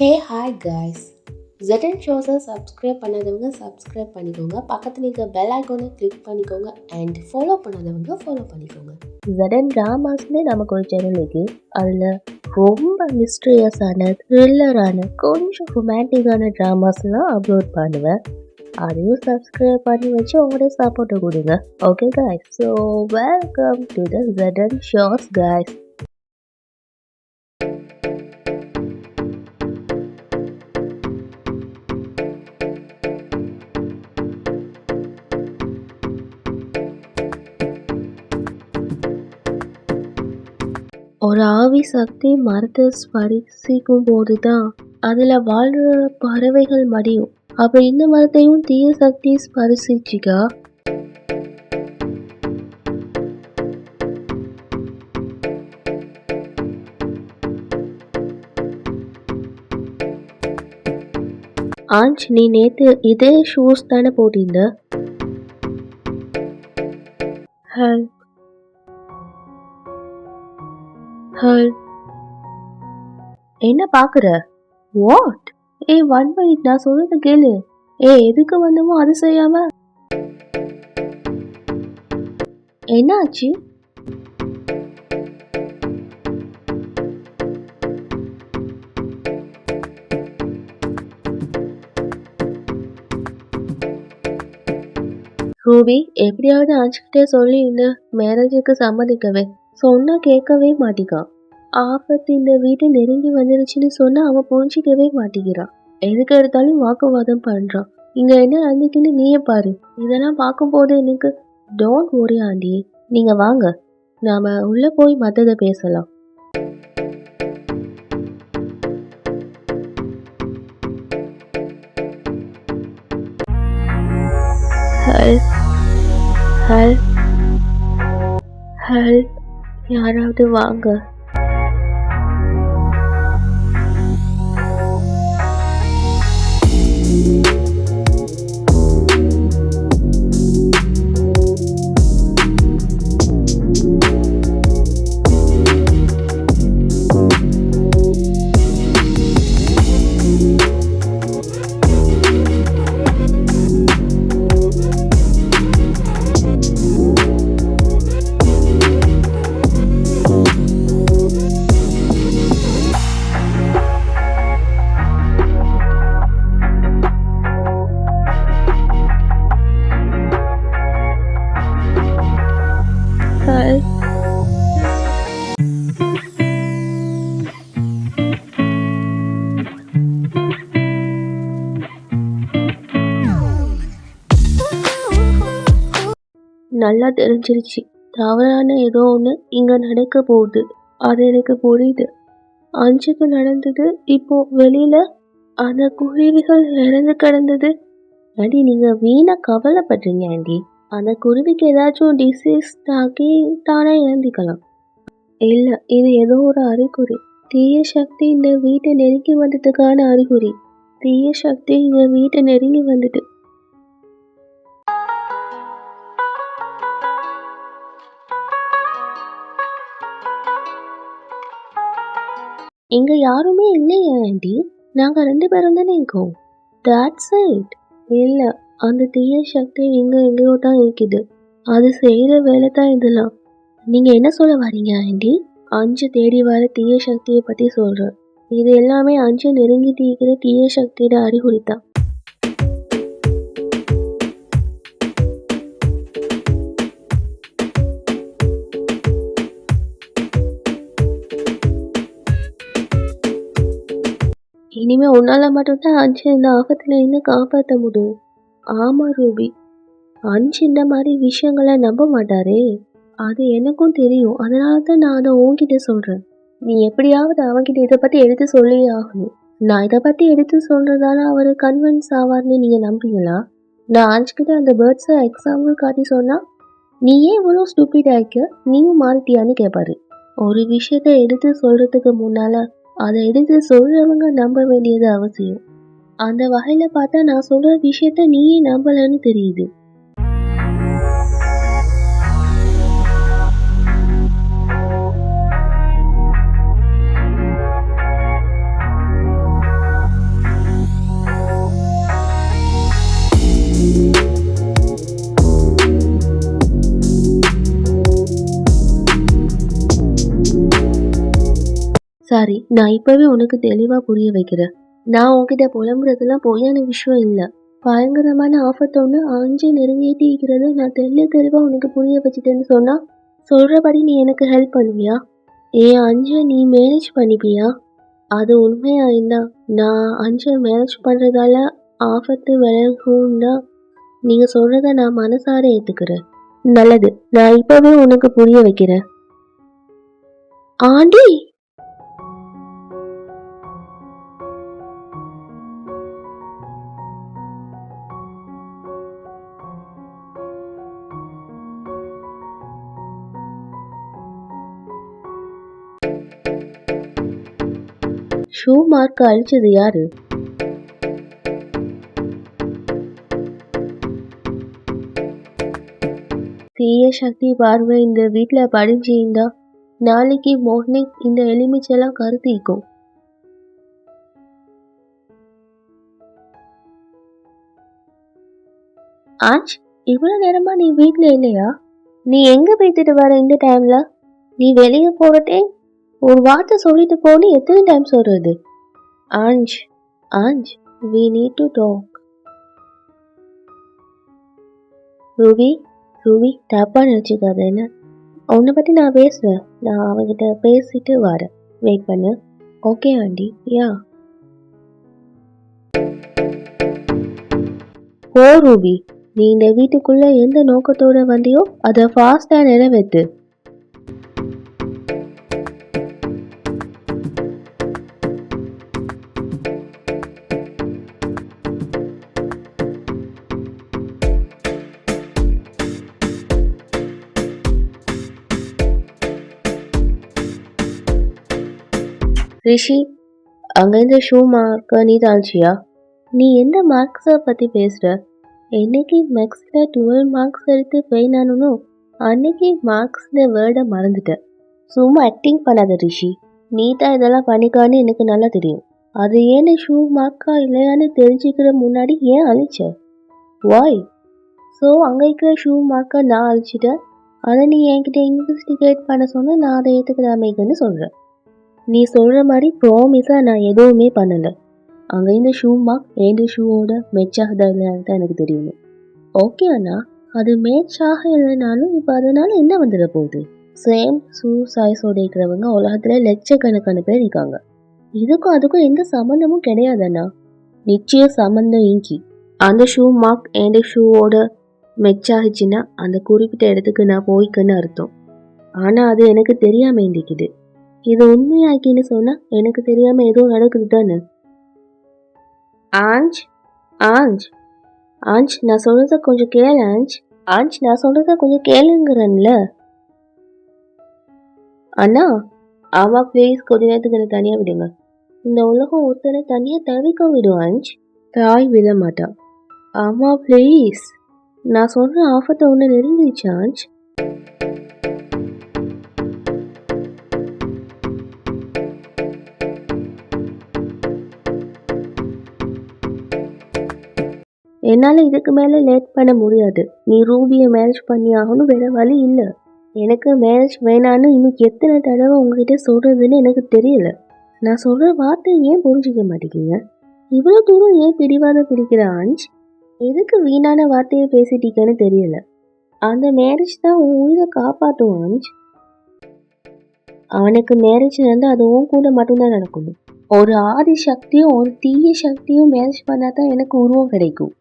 ஹே hi guys ஜெட்டன் ஷோஸை subscribe பண்ணாதவங்க subscribe பண்ணிக்கோங்க. பக்கத்தில் இருக்க பெல் ஐக்கோனை கிளிக் பண்ணிக்கோங்க அண்ட் ஃபாலோ பண்ணாதவங்க ஃபாலோ பண்ணிக்கோங்க. ஜெடன் ட்ராமாஸ்னு நமக்கு ஒரு சேனல் இருக்கு. அதில் ரொம்ப மிஸ்ட்ரியஸான த்ரில்லரான கொஞ்சம் ரொமான்டிக்கான ட்ராமாஸ்லாம் அப்லோட் பண்ணுவேன். அதையும் சப்ஸ்கிரைப் பண்ணி வச்சு உங்களுடைய சப்போர்ட்டை கொடுங்க. Okay guys so welcome to the Jedan shows guys ஒரு ஆவி சக்தி மரத்தை ஸ்பரிசிக்கும் போது தான் அதில் வாழ்கிற பறவைகள் மடியும். அப்போ இந்த மரத்தையும் தீய சக்தி ஸ்பரிசிச்சுக்கா? ஆஞ்ச் நீ நேற்று இதே ஷூஸ் தானே போட்டிருந்த? ஹல் ஹல் என்ன பார்க்குற? வாட் ஏய் ஒன் மினிட் நான் சொல்றது கேளு. ஏ எதுக்கு வந்தமோ அது செய்யாம. என்னாச்சு? ரூபி எப்படியாவது ஆச்சுக்கிட்டே சொல்லி இந்த மேரேஜுக்கு சம்மதிக்கவே. சொன்னா கேட்கவே மாட்டிக்கான் ஆபத்து இந்த வீட்டை நெருங்கி வந்துருச்சுன்னு சொன்னா அவன் புரிஞ்சிக்கவே மாட்டேங்கிறான் எதுக்கு எடுத்தாலும் வாக்குவாதம் பண்றான் இங்க என்ன நடந்துக்குன்னு நீயே பாரு. இதெல்லாம் பார்க்கும்போது எனக்கு டோன்ட் worry ஆண்டி நீங்க வாங்க. நாம உள்ள போய் மற்றதை பேசலாம். ஹல். ஹல். ஹல். யாராவது வாங்க நல்லா தெரிஞ்சிருச்சு. தவறான ஏதோ ஒன்று இங்கே நடக்க போகுது. அது எனக்கு புரியுது. அஞ்சுக்கு நடந்தது இப்போ வெளியில அந்த குருவிகள் இறந்து கிடந்தது. ஆண்டி நீங்க வீணா கவலைப்படுறீங்க ஆண்டி. அந்த குருவிக்கு ஏதாச்சும் டிசீஸ் தாக்கி தானே இறந்துக்கலாம். இல்ல இது ஏதோ ஒரு அறிகுறி. தீய சக்தி இந்த வீட்டை நெருங்கி வந்ததுக்கான அறிகுறி. தீய சக்தி இந்த வீட்டை நெருங்கி வந்துட்டு இங்க யாருமே இல்லையா ஆண்டி. நாங்க ரெண்டு பேரும் தானே இருக்கோம். தட்ஸ் இட் இல்ல அந்த தீய சக்தி இங்க எங்கேயோ தான் இருக்குது. அது செய்யற வேலை தான் இதெல்லாம். நீங்க என்ன சொல்ல வரீங்க ஆண்டி? அஞ்சு தேடி வர தீய சக்தியை பத்தி சொல்றேன். இது எல்லாமே அஞ்சு நெருங்கி தீக்கிற தீய சக்தியோட அறிகுறி தான். இனிமே உன்னால மட்டும்தான் அஞ்சு இந்த ஆபத்துல இருந்து காப்பாற்ற முடியும். ஆமா ரூபி. அஞ்சு இந்த மாதிரி விஷயங்களை நம்ப மாட்டாரே. அது எனக்கும் தெரியும். அதனால தான் நான் அதை உன்கிட்ட சொல்றேன். நீ எப்படியாவது அவன்கிட்ட இதை பத்தி எடுத்து சொல்லியே ஆகணும். நான் இதை பத்தி எடுத்து சொல்றதால அவர் கன்வின்ஸ் ஆவார்னு நீங்க நம்புறீங்களா நான் அஞ்சுக்கிட்ட அந்த பேர்ட்ஸை எக்ஸாம்பிள் காட்டி சொன்னா நீ ஏன் இவ்வளோ ஸ்டூப்பிட் ஆயிக்க நீயும் மாறிட்டியான்னு கேட்பாரு ஒரு விஷயத்த எடுத்து சொல்றதுக்கு முன்னால அதை எடுத்து சொல்றவங்க நம்ப வேண்டியது அவசியம். அந்த வகையில பார்த்தா நான் சொல்ற விஷயத்த நீயே நம்பலன்னு தெரியுது. சாரி நான் இப்பவே உனக்கு தெளிவா புரிய வைக்கிறேன். நான் உன்கிட்ட புலம்புறதுலாம் பொய்யான விஷயம் இல்லை. பயங்கரமான ஆபத்தை ஒன்று அஞ்சு நிறைவேற்றிக்கிறத நான் தெளிய தெளிவா உனக்கு புரிய வச்சுட்டேன்னு சொன்னா சொல்றபடி நீ எனக்கு ஹெல்ப் பண்ணுவியா? ஏன் அஞ்சை நீ மேனேஜ் பண்ணிப்பியா? அது உண்மையா இருந்தா நான் அஞ்சை மேனேஜ் பண்றதால ஆபத்து விலகும்னா நீங்க சொல்றத நான் மனசார ஏத்துக்கிறேன். நல்லது நான் இப்பவே உனக்கு புரிய வைக்கிறேன். ஆண்டி! ஷூ மார்க் அழிச்சது யாரு? தீய சக்தி பார்வை இந்த வீட்டில் படிஞ்சிருந்தா நாளைக்கு மார்னிங் இந்த எலுமிச்செல்லாம் கருத்திக்கும். ஆச் இவ்வளவு நேரமா நீ வீட்டில் இல்லையா? நீ எங்க போய்த்துட்டு வர இந்த டைம்ல நீ வெளியே போறட்டே ஒரு வார்த்தை சொல்லிட்டு போன்னு எத்தனை டைம் சொல்றது? ஆஞ்ச் ஆஞ்ச் we need to talk Ruby Ruby தப்பா நினச்சிக்காத என்ன? உன்னை பற்றி நான் பேசுகிறேன் நான் அவங்கிட்ட பேசிட்டு வரேன். வெயிட் பண்ணு. Okay aunty. யா. ஓ ரூபி. நீ இந்த வீட்டுக்குள்ள எந்த நோக்கத்தோட வந்தியோ அதை ஃபாஸ்டா நிறைவேற்று ரிஷி அங்கேருந்து ஷூ மார்க்க நீ தாழ்ச்சியா நீ எந்த மார்க்ஸை பற்றி பேசுகிற என்னைக்கு மேக்ஸில் டுவெல் மார்க்ஸ் எடுத்து ஃபெயில் ஆனனோ அன்னைக்கு மார்க்ஸில் வேர்டை மறந்துட்டேன் சும்மா ஆக்டிங் பண்ணாத ரிஷி. நீ தான் இதெல்லாம் பண்ணிக்கான்னு எனக்கு நல்லா தெரியும். அது ஏன்னு ஷூ மார்க்கா இல்லையான்னு தெரிஞ்சுக்கிற முன்னாடி ஏன் அழிச்ச? வாய் ஸோ அங்கே இருக்கிற ஷூ மார்க்கை நான் அழிச்சிட்டேன். அதை நீ என்கிட்ட இன்வெஸ்டிகேட் பண்ண சொன்னால் நான் அதை ஏற்றுக்கிறாமேக்குன்னு சொல்கிறேன் நீ சொல்கிற மாதிரி ப்ராமிஸாக நான் எதுவுமே பண்ணலை. அங்கே இந்த ஷூ மார்க் ஏண்டு ஷூவோட மேட்ச் இல்லையான்னு தான் எனக்கு தெரியும் ஓகே அண்ணா. அது மேட்ச் ஆக இல்லைனாலும் இப்போ அதனால என்ன வந்துட போகுது? சேம் ஷூ சைஸோட இருக்கிறவங்க உலகத்தில் லட்சக்கணக்கான பேர் இருக்காங்க. இதுக்கும் அதுக்கும் எந்த சம்மந்தமும் கிடையாது அண்ணா. நிச்சயம் சம்மந்தம் இங்கி. அந்த ஷூ மார்க் ஏண்டு ஷூவோட மெச் ஆகிச்சுன்னா அந்த குறிப்பிட்ட இடத்துக்கு நான் போய்க்குன்னு அர்த்தம். ஆனால் அது எனக்கு தெரியாமல் இருந்திக்குது இது உண்மையாக்கின்னு சொன்னா எனக்கு தெரியாம ஏதோ நடக்குது தானே ஆஞ்ச் ஆஞ்ச். ஆஞ்ச் நான் சொல்றத கொஞ்சம் கேளு ஆஞ்ச். ஆஞ்ச் நான் சொல்றத கொஞ்சம் கேளுங்கிறேன்ல. அண்ணா ஆமா ப்ளீஸ் கொஞ்ச நேரத்துக்கு என்ன தனியா விடுங்க. இந்த உலகம் ஒருத்தனை தனியா தவிக்க விடும் ஆஞ்ச். தாய் விட மாட்டா. ஆமா ப்ளீஸ் நான் சொல்ற ஆஃபத்தை ஒன்று நெருங்கிடுச்சு ஆஞ்ச். என்னால் இதுக்கு மேலே லேட் பண்ண முடியாது. நீ ரூபியை மேரேஜ் பண்ணி ஆகணும் வேற வழி இல்லை. எனக்கு மேரேஜ் வேணான்னு இன்னும் எத்தனை தடவை உங்ககிட்ட சொல்கிறதுன்னு எனக்கு தெரியல. நான் சொல்கிற வார்த்தை ஏன் புரிஞ்சிக்க மாட்டேங்கிங்க? இவ்வளோ தூரம் ஏன் பிடிவாதம் பிடிக்கிற ஆஞ்ச் எதுக்கு வீணான வார்த்தையை பேசிட்டீங்கன்னு தெரியல. அந்த மேரேஜ் தான் உன் உயிரை காப்பாற்றும் ஆஞ்ச் அவனுக்கு மேரேஜ் வந்து அது உன் கூட மட்டும்தான் நடக்கணும் ஒரு ஆதி சக்தியும் ஒரு தீய சக்தியும் மேரேஜ் பண்ணாதான் எனக்கு உருவம் கிடைக்கும்.